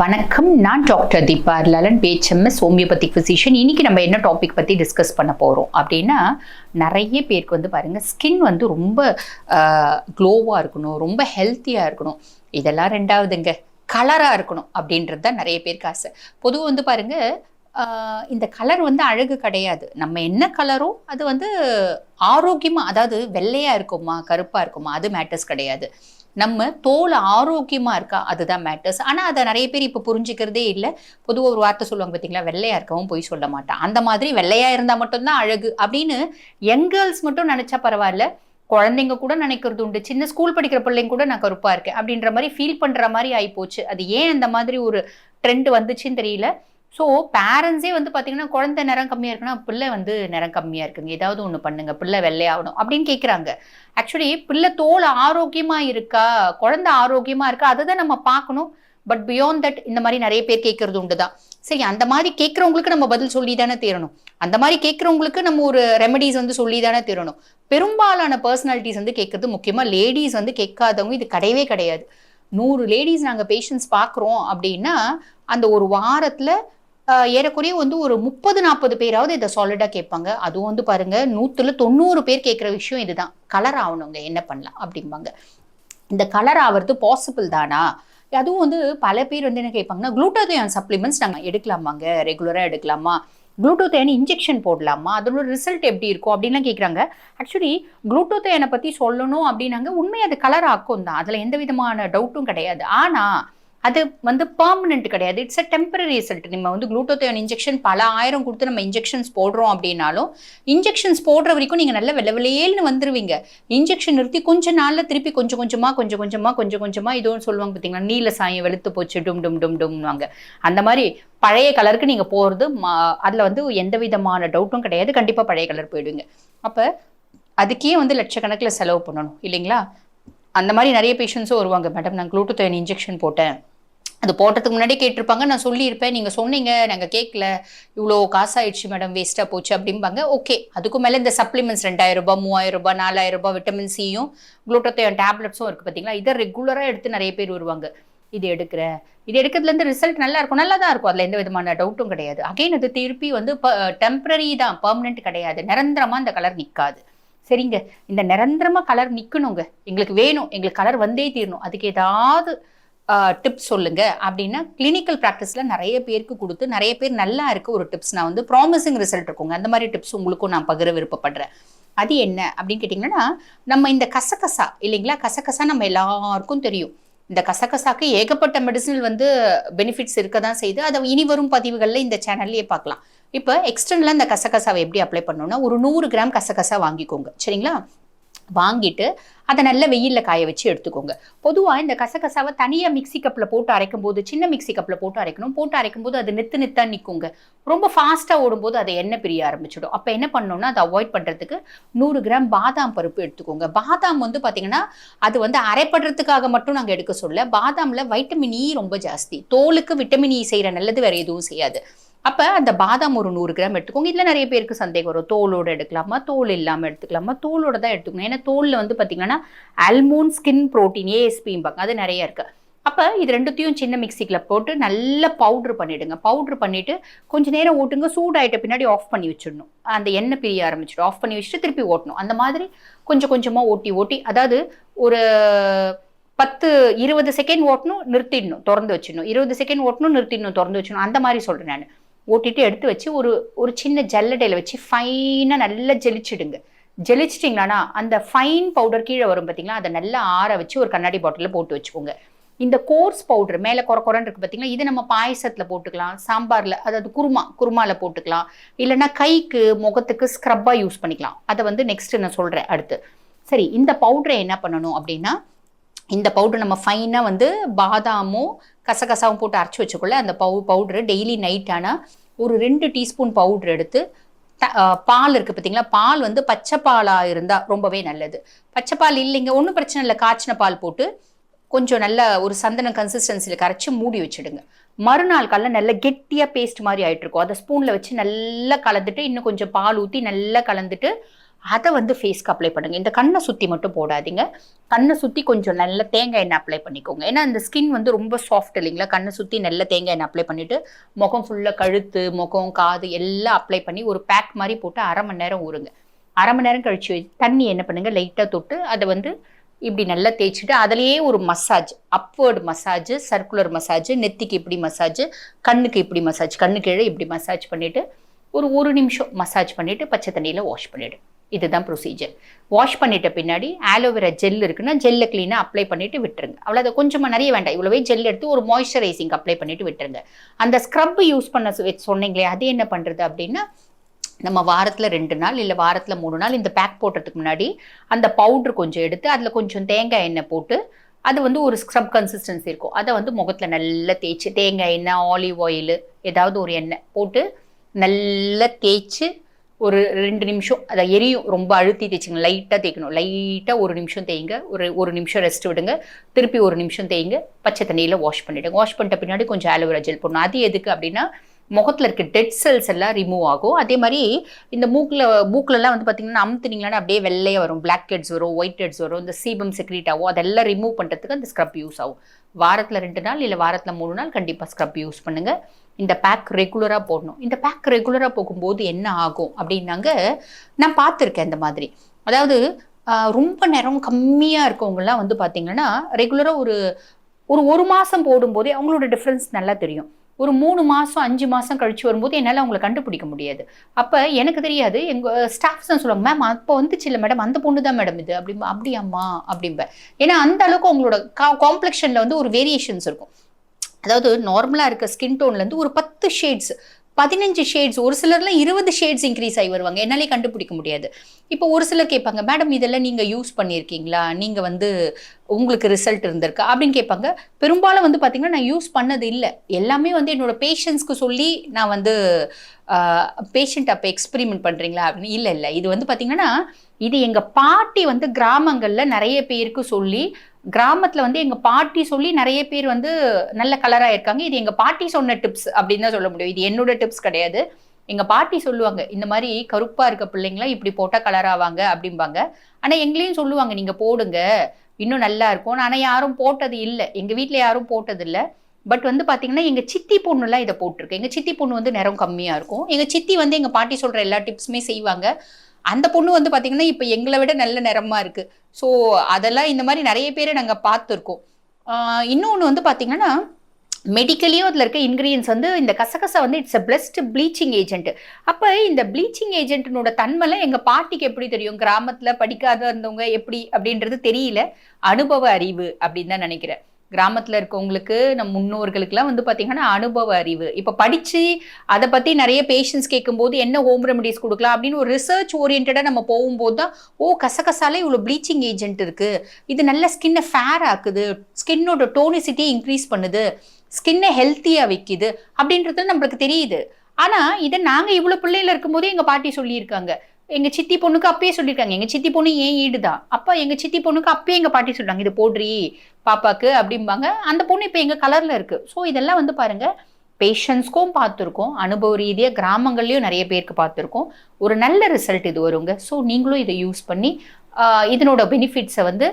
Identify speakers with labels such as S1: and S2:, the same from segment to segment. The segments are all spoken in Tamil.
S1: வணக்கம் நான் doctor Deepa Lalan BHMS homeopathy physician இன்றைக்கி நம்ம என்ன டாபிக் பற்றி டிஸ்கஸ் பண்ண போகிறோம் அப்படின்னா நிறைய பேருக்கு வந்து பாருங்கள் ஸ்கின் வந்து ரொம்ப க்ளோவாக இருக்கணும் ரொம்ப ஹெல்த்தியாக இருக்கணும் இதெல்லாம் ரெண்டாவதுங்க கலராக இருக்கணும் அப்படின்றது தான் நிறைய பேருக்கு ஆசை பொதுவாக வந்து பாருங்கள் இந்த கலர் வந்து அழகு கிடையாது நம்ம என்ன கலரோ அது வந்து ஆரோக்கியமாக அதாவது வெள்ளையாக இருக்குமா கருப்பாக இருக்குமா அது மேட்டர்ஸ் கிடையாது நம்ம தோல் ஆரோக்கியமாக இருக்கா அதுதான் மேட்டர்ஸ் ஆனால் அதை நிறைய பேர் இப்போ புரிஞ்சுக்கிறதே இல்லை பொதுவாக ஒரு வார்த்தை சொல்லுவாங்க பார்த்தீங்களா வெள்ளையாக இருக்கவும் போய் சொல்ல மாட்டான் அந்த மாதிரி வெள்ளையாக இருந்தால் மட்டும்தான் அழகு அப்படின்னு யங் கேர்ள்ஸ் மட்டும் நினச்சா பரவாயில்ல குழந்தைங்க கூட நினைக்கிறது உண்டு சின்ன ஸ்கூல் படிக்கிற பிள்ளைங்க கூட நான் கருப்பாக இருக்கேன் அப்படின்ற மாதிரி ஃபீல் பண்ணுற மாதிரி ஆகிப்போச்சு அது ஏன் அந்த மாதிரி ஒரு ட்ரெண்ட் வந்துச்சுன்னு தெரியல ஸோ பேரண்ட்ஸே வந்து பார்த்தீங்கன்னா குழந்தை நேரம் கம்மியாக இருக்குன்னா பிள்ளை வந்து நேரம் கம்மியாக இருக்குங்க ஏதாவது ஒன்று பண்ணுங்க பிள்ளை வெள்ளையாகணும் அப்படின்னு கேட்குறாங்க ஆக்சுவலி பிள்ளை தோல் ஆரோக்கியமாக இருக்கா குழந்தை ஆரோக்கியமாக இருக்கா அதை தான் நம்ம பார்க்கணும் பட் பியாண்ட் தட் இந்த மாதிரி நிறைய பேர் கேட்கறது உண்டு தான் சரி அந்த மாதிரி கேட்குறவங்களுக்கு நம்ம பதில் சொல்லி தானே தேரணும் அந்த மாதிரி கேட்குறவங்களுக்கு நம்ம ஒரு ரெமடிஸ் வந்து சொல்லி தானே தேரணும் பெரும்பாலான பர்சனாலிட்டிஸ் வந்து கேட்கறது முக்கியமாக லேடிஸ் வந்து கேட்காதவங்க இது கிடையவே கிடையாது நூறு லேடிஸ் நாங்கள் பேஷண்ட்ஸ் பார்க்குறோம் அப்படின்னா அந்த ஒரு வாரத்தில் ஏறக்குறைய வந்து ஒரு முப்பது நாற்பது பேராவது இதை சாலிடாக கேட்பாங்க அதுவும் வந்து பாருங்க நூற்றுல தொண்ணூறு பேர் கேட்குற விஷயம் இதுதான் கலர் ஆகணுங்க என்ன பண்ணலாம் அப்படிம்பாங்க இந்த கலர் ஆகிறது பாசிபிள் தானா அதுவும் வந்து பல பேர் வந்து என்ன கேட்பாங்கன்னா குளூட்டோதியான் சப்ளிமெண்ட்ஸ் நாங்கள் எடுக்கலாமாங்க ரெகுலராக எடுக்கலாமா குளூட்டோத்தையான் இன்ஜெக்ஷன் போடலாமா அதோட ரிசல்ட் எப்படி இருக்கும் அப்படின்லாம் கேட்குறாங்க ஆக்சுவலி குளூட்டோத்தையானை பற்றி சொல்லணும் அப்படின்னாங்க உண்மை அது கலர் ஆக்கும் தான் அதில் எந்த விதமான டவுட்டும் கிடையாது ஆனால் அது வந்து பர்மனெண்ட் கிடையாது இட்ஸ் அ டெம்பரரி ரிசல்ட் நம்ம வந்து குளூட்டோத்தையோன் இன்ஜெக்ஷன் பல ஆயிரம் கொடுத்து நம்ம இன்ஜெக்ஷன்ஸ் போடுறோம் அப்படின்னாலும் இன்ஜெக்ஷன்ஸ் போடுற வரைக்கும் நீங்கள் நல்ல வெள்ள வெளியேல்னு வந்துடுவீங்க இன்ஜெக்ஷன் நிறுத்தி கொஞ்சம் நாளில் திருப்பி கொஞ்சம் கொஞ்சமாக கொஞ்சம் கொஞ்சமாக கொஞ்சம் கொஞ்சமாக இதுவும் சொல்லுவாங்க பார்த்தீங்களா நீல சாயம் வெளுத்து போச்சு டும் டும் டும் டும்வாங்க அந்த மாதிரி பழைய கலருக்கு நீங்கள் போகிறது அதில் வந்து எந்த விதமான டவுட்டும் கிடையாது கண்டிப்பாக பழைய கலர் போயிடுவீங்க அப்போ அதுக்கே வந்து லட்சக்கணக்கில் செலவு பண்ணணும் இல்லைங்களா அந்த மாதிரி நிறைய பேஷண்ட்ஸும் வருவாங்க மேடம் நான் குளூட்டோத்தோன் இன்ஜெக்ஷன் போட்டேன் அது போடுறதுக்கு முன்னாடி கேட்டிருப்பாங்க நான் சொல்லியிருப்பேன் நீங்கள் சொன்னீங்க நாங்கள் கேட்கல இவ்வளோ காசு ஆயிடுச்சு மேடம் வேஸ்ட்டாக போச்சு அப்படிம்பாங்க ஓகே அதுக்கு மேலே இந்த சப்ளிமெண்ட்ஸ் ரெண்டாயிரம் ரூபாய் மூவாயிரம் ரூபாய் நாலாயிரம் ரூபாய் விட்டமின் சியும் குளூட்டத்தையும் டேப்லெட்ஸும் இருக்குது பார்த்தீங்களா இதை ரெகுலராக எடுத்து நிறைய பேர் வருவாங்க இது எடுக்கிற இது எடுக்கிறதுலேருந்து ரிசல்ட் நல்லா இருக்கும் நல்லா தான் இருக்கும் அதில் எந்த விதமான டவுட்டும் கிடையாது அகைன் அது திருப்பி வந்து டெம்பரரி தான் பர்மனெண்ட் கிடையாது நிரந்தரமாக அந்த கலர் நிற்காது சரிங்க இந்த நிரந்தரமாக கலர் நிற்கணுங்க எங்களுக்கு வேணும் எங்களுக்கு கலர் வந்தே தீரணும் அதுக்கு ஏதாவது டிப்ஸ் சொல்லுங்க அப்படின்னா கிளினிக்கல் ப்ராக்டிஸில் நிறைய பேருக்கு கொடுத்து நிறைய பேர் நல்லா இருக்க ஒரு டிப்ஸ் நான் வந்து ப்ராமிசிங் ரிசல்ட் இருக்குங்க அந்த மாதிரி டிப்ஸ் உங்களுக்கும் நான் பகிர விருப்பப்படுறேன் அது என்ன அப்படின்னு கேட்டிங்கன்னா நம்ம இந்த கசகசா இல்லைங்களா கசகசா நம்ம எல்லாருக்கும் தெரியும் இந்த கசகசாக்கு ஏகப்பட்ட மெடிசினல் வந்து பெனிஃபிட்ஸ் இருக்க தான் செய்து அதை இனி வரும் பதிவுகளில் இந்த சேனல்லையே பார்க்கலாம் இப்போ எக்ஸ்டர்னலாக இந்த கசகசாவை எப்படி அப்ளை பண்ணணும்னா ஒரு நூறு கிராம் கசகசா வாங்கிக்கோங்க சரிங்களா வாங்கிட்டு அதை நல்ல வெயிலில் காய வச்சு எடுத்துக்கோங்க பொதுவாக இந்த கசகசாவை தனியாக மிக்சி கப்பில் போட்டு அரைக்கும் போது சின்ன மிக்சி கப்பில் போட்டு அரைக்கணும் போட்டு அரைக்கும் போது அது நித்து நித்தாக நிற்குங்க ரொம்ப ஃபாஸ்ட்டாக ஓடும்போது அதை எண்ணெய் பிரிய ஆரம்பிச்சிடும் அப்போ என்ன பண்ணணும்னா அதை அவாய்ட் பண்ணுறதுக்கு நூறு கிராம் பாதாம் பருப்பு எடுத்துக்கோங்க பாதாம் வந்து பார்த்திங்கன்னா அது வந்து அரைப்படுறதுக்காக மட்டும் நாங்கள் எடுக்க சொல்ல பாதாமில் வைட்டமின் இ e ரொம்ப ஜாஸ்தி தோலுக்கு விட்டமின் இ e செய்கிற நல்லது வேறு எதுவும் செய்யாது அப்போ அந்த பாதாம் ஒரு நூறு கிராம் எடுத்துக்கோங்க இதில் நிறைய பேருக்கு சந்தேகம் வரும் தோலோடு எடுக்கலாமா தோல் இல்லாமல் எடுத்துக்கலாமா தோலோட தான் எடுத்துக்கோங்க ஏன்னா தோலில் வந்து பார்த்திங்கன்னா அல்மோன் ஸ்கின் ப்ரோட்டீன் ஏஎஸ்பிம்பாங்க அது நிறைய இருக்குது அப்போ இது ரெண்டுத்தையும் சின்ன மிக்சிக்கில் போட்டு நல்லா பவுட்ரு பண்ணிவிடுங்க பவுட்ரு பண்ணிவிட்டு கொஞ்சம் நேரம் ஓட்டுங்க சூடாயிட்ட பின்னாடி ஆஃப் பண்ணி வச்சிடணும் அந்த எண்ணெய் பிரிய ஆரம்பிச்சிடும் ஆஃப் பண்ணி வச்சுட்டு திருப்பி ஓட்டணும் அந்த மாதிரி கொஞ்சம் கொஞ்சமாக ஓட்டி ஓட்டி அதாவது ஒரு பத்து இருபது செகண்ட் ஓட்டணும் நிறுத்திடணும் திறந்து வச்சிடணும் இருபது செகண்ட் ஓட்டணும் நிறுத்திடணும் திறந்து வச்சிடணும் அந்த மாதிரி சொல்கிறேன் நான் ஓட்டிட்டு எடுத்து வச்சு ஒரு ஒரு சின்ன ஜல்லடையில் வச்சு ஃபைனாக நல்லா ஜெலிச்சிடுங்க ஜெலிச்சிட்டிங்களானா அந்த ஃபைன் பவுடர் கீழே வரும் பார்த்தீங்களா அதை நல்லா ஆற வச்சு ஒரு கண்ணாடி பாட்டிலில் போட்டு வச்சுக்கோங்க இந்த கோர்ஸ் பவுடர் மேலே குறை குறைன்னு இருக்குது பார்த்தீங்களா இது நம்ம பாயசத்தில் போட்டுக்கலாம் சாம்பாரில் அதாவது குருமா குருமாவில் போட்டுக்கலாம் இல்லைனா கைக்கு முகத்துக்கு ஸ்க்ரப்பாக யூஸ் பண்ணிக்கலாம் அதை வந்து நெக்ஸ்ட்டு நான் சொல்கிறேன் அடுத்து சரி இந்த பவுடரை என்ன பண்ணணும் அப்படின்னா இந்த பவுடர் நம்ம ஃபைனாக வந்து பாதாமும் கசகசாவும் போட்டு அரைச்சி வச்சுக்கொள்ள அந்த பவு பவுட்ரு டெய்லி நைட் ஆனால் ஒரு ரெண்டு டீஸ்பூன் பவுட்ரு எடுத்து பால் இருக்குது பார்த்தீங்களா பால் வந்து பச்சை பாலாக இருந்தால் ரொம்பவே நல்லது பச்சை பால் இல்லைங்க ஒன்றும் பிரச்சனை இல்லை காய்ச்சின பால் போட்டு கொஞ்சம் நல்ல ஒரு சந்தன கன்சிஸ்டன்சியில் கரைச்சி மூடி வச்சுடுங்க மறுநாள் காலைல நல்ல கெட்டியாக பேஸ்ட் மாதிரி ஆகிட்டு இருக்கும் அதை ஸ்பூனில் வச்சு நல்லா கலந்துட்டு இன்னும் கொஞ்சம் பால் ஊற்றி நல்லா கலந்துட்டு அதை வந்து ஃபேஸ்க்கு அப்ளை பண்ணுங்கள் இந்த கண்ணை சுற்றி மட்டும் போடாதீங்க கண்ணை சுற்றி கொஞ்சம் நல்ல தேங்காய் எண்ணெய் அப்ளை பண்ணிக்கோங்க ஏன்னா அந்த ஸ்கின் வந்து ரொம்ப சாஃப்ட் இல்லைங்களா கண்ணை சுற்றி நல்ல தேங்காய் எண்ணெய் அப்ளை பண்ணிவிட்டு முகம் ஃபுல்லாக கழுத்து முகம் காது எல்லாம் அப்ளை பண்ணி ஒரு பேக் மாதிரி போட்டு அரை மணி நேரம் ஊறுங்க அரை மணி நேரம் கழிச்சு தண்ணி என்ன பண்ணுங்கள் லைட்டாக தொட்டு அதை வந்து இப்படி நல்லா தேய்ச்சிட்டு அதுலேயே ஒரு massage upward massage circular massage நெத்திக்கு இப்படி மசாஜ் கண்ணுக்கு இப்படி மசாஜ் கண்ணு கீழே இப்படி மசாஜ் பண்ணிவிட்டு ஒரு ஒரு நிமிஷம் மசாஜ் பண்ணிவிட்டு பச்சை தண்ணியில் வாஷ் பண்ணிவிடு இதுதான் ப்ரொசீஜர் வாஷ் பண்ணிட்ட பின்னாடி ஆலோவேரா ஜெல் இருக்குன்னா ஜெல்லை க்ளீனாக அப்ளை பண்ணிவிட்டு விட்டுருங்க அவ்வளோ அதை கொஞ்சமாக நிறைய வேண்டாம் இவ்வளவே ஜெல் எடுத்து ஒரு மாய்ஸ்சரைசிங் அப்ளை பண்ணிவிட்டு விட்டுருங்க அந்த ஸ்க்ரப் யூஸ் பண்ண சொன்னீங்களே அது என்ன பண்ணுறது அப்படின்னா நம்ம வாரத்தில் ரெண்டு நாள் இல்லை வாரத்தில் மூணு நாள் இந்த பேக் போடுறதுக்கு முன்னாடி அந்த பவுட்ரு கொஞ்சம் எடுத்து அதில் கொஞ்சம் தேங்காய் எண்ணெய் போட்டு அது வந்து ஒரு ஸ்க்ரப் கன்சிஸ்டன்சி இருக்கும் அதை வந்து முகத்தில் நல்லா தேய்ச்சி தேங்காய் எண்ணெய் ஆலிவ் ஆயில் ஏதாவது ஒரு எண்ணெய் போட்டு நல்லா தேய்ச்சி ஒரு ரெண்டு நிமிஷம் அதை எரியும் ரொம்ப அழுத்தி தேய்ச்சிங்க லைட்டாக தேய்க்கணும் லைட்டாக ஒரு நிமிஷம் தேய்ங்க ஒரு ஒரு நிமிஷம் ரெஸ்ட் விடுங்க திருப்பி ஒரு நிமிஷம் தேய்ங்க பச்சை தண்ணியில் வாஷ் பண்ணிவிடுங்க வாஷ் பண்ணிட்ட பின்னாடி கொஞ்சம் ஆலோவரா ஜெல் போடணும் அது எதுக்கு அப்படின்னா முகத்தில் இருக்க டெட் செல்ஸ் எல்லாம் ரிமூவ் ஆகும் அதே மாதிரி இந்த மூக்கில் மூக்கிலலாம் வந்து பார்த்தீங்கன்னா அமுத்துனீங்களான்னு அப்படியே வெள்ளையாக வரும் பிளாக் ஹெட்ஸ் வரும் ஒயிட் ஹெட்ஸ் வரும் இந்த சீபம் செக்ரீட் ஆகும் அதெல்லாம் ரிமூவ் பண்ணுறதுக்கு அந்த ஸ்க்ரப் யூஸ் ஆகும் வாரத்தில் ரெண்டு நாள் இல்லை வாரத்தில் மூணு நாள் கண்டிப்பாக ஸ்க்ரப் யூஸ் பண்ணுங்கள் இந்த பேக் ரெகுலராக போடணும் இந்த பேக் ரெகுலராக போகும்போது என்ன ஆகும் அப்படின்னாங்க நான் பார்த்துருக்கேன் இந்த மாதிரி அதாவது ரொம்ப நேரம் கம்மியாக இருக்கவங்கலாம் வந்து பார்த்திங்கன்னா ரெகுலராக ஒரு ஒரு ஒரு மாதம் போடும்போதே அவங்களோட டிஃப்ரென்ஸ் நல்லா தெரியும் ஒரு மூணு மாதம் அஞ்சு மாதம் கழித்து வரும்போது என்னால் அவங்கள கண்டுபிடிக்க முடியாது அப்போ எனக்கு தெரியாது எங்கள் ஸ்டாஃப்ஸ் தான் சொல்லுவாங்க மேம் அப்போ வந்துச்சு இல்லை மேடம் அந்த பொண்ணு தான் மேடம் இது அப்படி அப்படியாம்மா அப்படிம்பேன் ஏன்னா அந்த அளவுக்கு அவங்களோட கா காம்ப்ளெக்ஷனில் வந்து ஒரு வேரியேஷன்ஸ் இருக்கும் அதாவது நார்மலாக இருக்க ஸ்கின் டோன்லேருந்து ஒரு பத்து ஷேட்ஸ் பதினஞ்சு ஷேட்ஸ் ஒரு சிலர்லாம் இருபது ஷேட்ஸ் இன்க்ரீஸ் ஆகி வருவாங்க என்னாலே கண்டுபிடிக்க முடியாது இப்போ ஒரு சிலர் கேட்பாங்க மேடம் இதெல்லாம் நீங்கள் யூஸ் பண்ணியிருக்கீங்களா நீங்கள் வந்து உங்களுக்கு ரிசல்ட் இருந்திருக்கு அப்படின்னு கேட்பாங்க பெரும்பாலும் வந்து பார்த்திங்கன்னா நான் யூஸ் பண்ணது இல்லை எல்லாமே வந்து என்னோடய பேஷண்ட்ஸ்க்கு சொல்லி நான் வந்து பேஷண்ட் அப்போ எக்ஸ்பெரிமெண்ட் பண்ணுறீங்களா அப்படின்னு இல்லை இல்லை இது வந்து பார்த்திங்கன்னா இது எங்கள் பாட்டி வந்து கிராமங்களில் நிறைய பேருக்கு சொல்லி கிராமத்தில் வந்து எங்கள் பாட்டி சொல்லி நிறைய பேர் வந்து நல்ல கலராக இருக்காங்க இது எங்கள் பாட்டி சொன்ன டிப்ஸ் அப்படின்னு தான் சொல்ல முடியும் இது என்னோட டிப்ஸ் கிடையாது எங்கள் பாட்டி சொல்லுவாங்க இந்த மாதிரி கருப்பாக இருக்க பிள்ளைங்களாம் இப்படி போட்டால் கலர் ஆவாங்க அப்படிம்பாங்க ஆனால் எங்களையும் சொல்லுவாங்க நீங்கள் போடுங்க இன்னும் நல்லா இருக்கும் ஆனால் யாரும் போட்டது இல்லை எங்கள் வீட்டில் யாரும் போட்டதில்லை பட் வந்து பார்த்தீங்கன்னா எங்கள் சித்தி பொண்ணுலாம் இதை போட்டிருக்கு எங்கள் சித்தி பொண்ணு வந்து நிறம் கம்மியாக இருக்கும் எங்கள் சித்தி வந்து எங்கள் பாட்டி சொல்கிற எல்லா டிப்ஸுமே செய்வாங்க அந்த பொண்ணு வந்து பார்த்தீங்கன்னா இப்போ எங்களை விட நல்ல நிறமா இருக்குது ஸோ அதெல்லாம் இந்த மாதிரி நிறைய பேரை நாங்கள் பார்த்துருக்கோம் இன்னொன்று வந்து பார்த்தீங்கன்னா மெடிக்கலியும் அதில் இருக்க இன்க்ரீடியன்ஸ் வந்து இந்த கசகசா வந்து it's a best bleaching agent அப்போ இந்த ப்ளீச்சிங் ஏஜென்ட்னோட தன்மைலாம் எங்கள் பாட்டிக்கு எப்படி தெரியும் கிராமத்தில் படிக்காத இருந்தவங்க எப்படி அப்படின்றது தெரியல அனுபவ அறிவு அப்படின்னு தான் நினைக்கிறேன் கிராமத்தில் இருக்கவங்களுக்கு நம் முன்னோர்களுக்குலாம் வந்து பார்த்தீங்கன்னா அனுபவ அறிவு இப்போ படித்து அதை பற்றி நிறைய பேஷன்ஸ் கேட்கும்போது என்ன ஹோம் ரெமடிஸ் கொடுக்கலாம் அப்படின்னு ஒரு ரிசர்ச் ஓரியன்டாக நம்ம போகும்போது தான் ஓ கசகசாலே இவ்வளோ ப்ளீச்சிங் ஏஜென்ட் இருக்குது இது நல்ல ஸ்கின்னை ஃபேர் ஆக்குது ஸ்கின்னோட டோனிசிட்டியை இன்க்ரீஸ் பண்ணுது ஸ்கின்னை ஹெல்த்தியாக வைக்குது அப்படின்றது நம்மளுக்கு தெரியுது ஆனால் இதை நாங்கள் இவ்வளோ பிள்ளையில இருக்கும்போதே எங்கள் பாட்டி சொல்லியிருக்காங்க எங்க சித்தி பொண்ணுக்கு அப்பயே சொல்லியிருக்காங்க எங்க சித்தி பொண்ணு ஏன் ஈடுதா அப்ப எங்க சித்தி பொண்ணுக்கு அப்பயே எங்க பாட்டி சொல்றாங்க இது போடுறி பாப்பாக்கு அப்படிம்பாங்க அந்த பொண்ணு இப்போ எங்க கலர்ல இருக்கு ஸோ இதெல்லாம் வந்து பாருங்க பேஷன்ஸ்க்கும் பார்த்துருக்கோம் அனுபவ ரீதியாக கிராமங்கள்லையும் நிறைய பேருக்கு பார்த்துருக்கோம் ஒரு நல்ல ரிசல்ட் இது வருங்க ஸோ நீங்களும் இதை யூஸ் பண்ணி இதனோட பெனிஃபிட்ஸை வந்து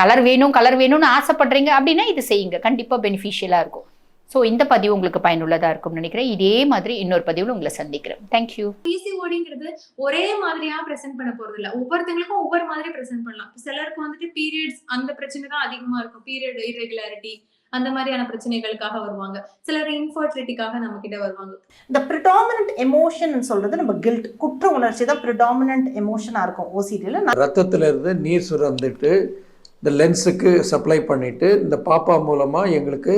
S1: கலர் வேணும் கலர் வேணும்னு ஆசைப்படுறீங்க அப்படின்னா இது செய்யுங்க கண்டிப்பாக பெனிஃபிஷியலாக இருக்கும் ஸோ இந்த பதிவு உங்களுக்கு பயனுள்ளதாக இருக்கும்னு நினைக்கிறேன் இதே மாதிரி இன்னொரு பதிவில் உங்களை சந்திக்கிறேன் தேங்க்யூ பிசிஓடிங்கிறது ஒரே மாதிரியாக ப்ரெசென்ட் பண்ண போகிறது இல்லை ஒவ்வொருத்தங்களுக்கும் ஒவ்வொரு மாதிரி ப்ரெசென்ட் பண்ணலாம் சிலருக்கு வந்துட்டு பீரியட்ஸ் அந்த பிரச்சனை தான் அதிகமாக இருக்கும் பீரியட் இரெகுலாரிட்டி அந்த மாதிரியான பிரச்சனைகளுக்காக வருவாங்க சிலர் இன்ஃபர்டிலிட்டிக்காக நம்ம கிட்ட வருவாங்க இந்த ப்ரிடாமினன்ட் எமோஷன் சொல்றது நம்ம கில்ட் குற்ற உணர்ச்சி தான் ப்ரிடாமினன்ட் எமோஷனா இருக்கும் ஓசிடியில் ரத்தத்துல இருந்து நீர் சுரந்துட்டு இந்த லென்ஸுக்கு சப்ளை பண்ணிட்டு இந்த பாப்பா மூலமா எங்களுக்கு